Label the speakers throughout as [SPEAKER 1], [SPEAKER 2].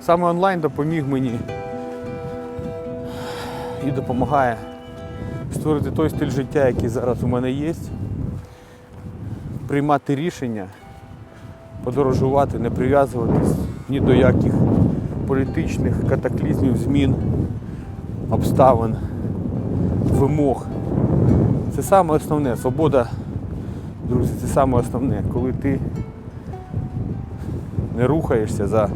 [SPEAKER 1] Саме онлайн допоміг мені і допомагає створити той стиль життя, який зараз у мене є. Приймати рішення, подорожувати, не прив'язуватись ні до яких політичних катаклізмів, змін, обставин, вимог. Це саме основне. Свобода, друзі, це саме основне, коли ти не рухаєшся за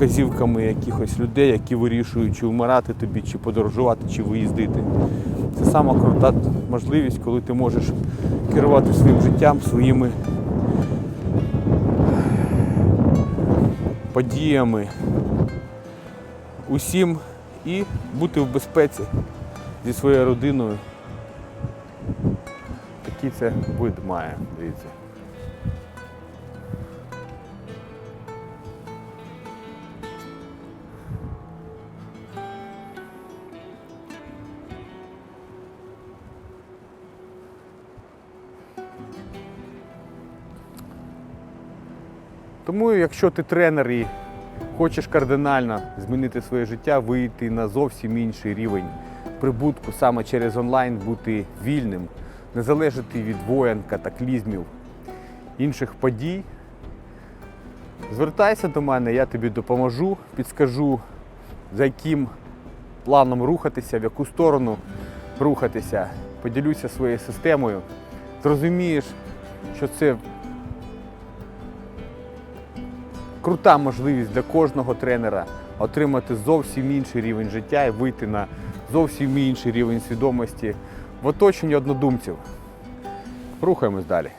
[SPEAKER 1] вказівками якихось людей, які вирішують, чи вмирати тобі, чи подорожувати, чи виїздити. Це сама крута можливість, коли ти можеш керувати своїм життям, своїми подіями, усім і бути в безпеці зі своєю родиною. Такий це вид має, дивіться. Тому, якщо ти тренер і хочеш кардинально змінити своє життя, вийти на зовсім інший рівень прибутку саме через онлайн, бути вільним, не залежати від воєн, катаклізмів, інших подій, звертайся до мене, я тобі допоможу, підскажу, за яким планом рухатися, в яку сторону рухатися, поділюся своєю системою. Зрозумієш, що це крута можливість для кожного тренера отримати зовсім інший рівень життя і вийти на зовсім інший рівень свідомості в оточенні однодумців. Рухаємось далі.